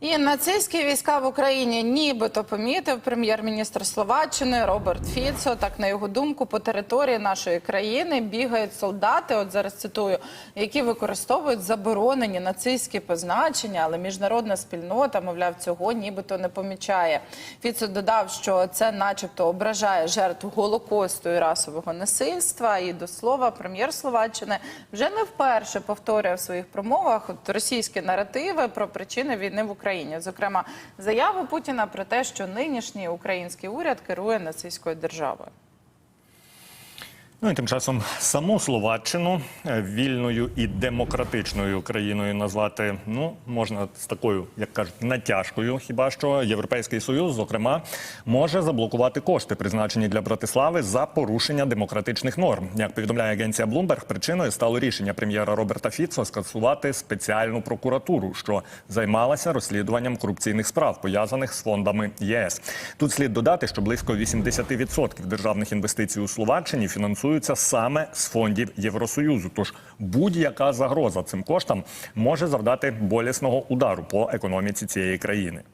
І нацистські війська в Україні нібито помітив прем'єр-міністр Словаччини Роберт Фіцо. Так на його думку, по території нашої країни бігають солдати. От зараз цитую, які використовують заборонені нацистські позначення, але міжнародна спільнота, мовляв, цього нібито не помічає. Фіцо додав, що це, начебто, ображає жертв голокосту і расового насильства. І до слова, прем'єр Словаччини вже не вперше повторює в своїх промовах от російські наративи про причини війни в Україні. Зокрема, заяви Путіна про те, що нинішній український уряд керує нацистською державою. Ну і тим часом саму Словаччину е, вільною і демократичною країною назвати ну можна з такою, як кажуть, натяжкою. Хіба що Європейський Союз, зокрема, може заблокувати кошти, призначені для Братислави за порушення демократичних норм. Як повідомляє агенція Bloomberg, причиною стало рішення прем'єра Роберта Фіцо скасувати спеціальну прокуратуру, що займалася розслідуванням корупційних справ, пов'язаних з фондами ЄС. Тут слід додати, що близько 80% державних інвестицій у Словаччині фінансуються саме з фондів Євросоюзу. Тож будь-яка загроза цим коштам може завдати болісного удару по економіці цієї країни.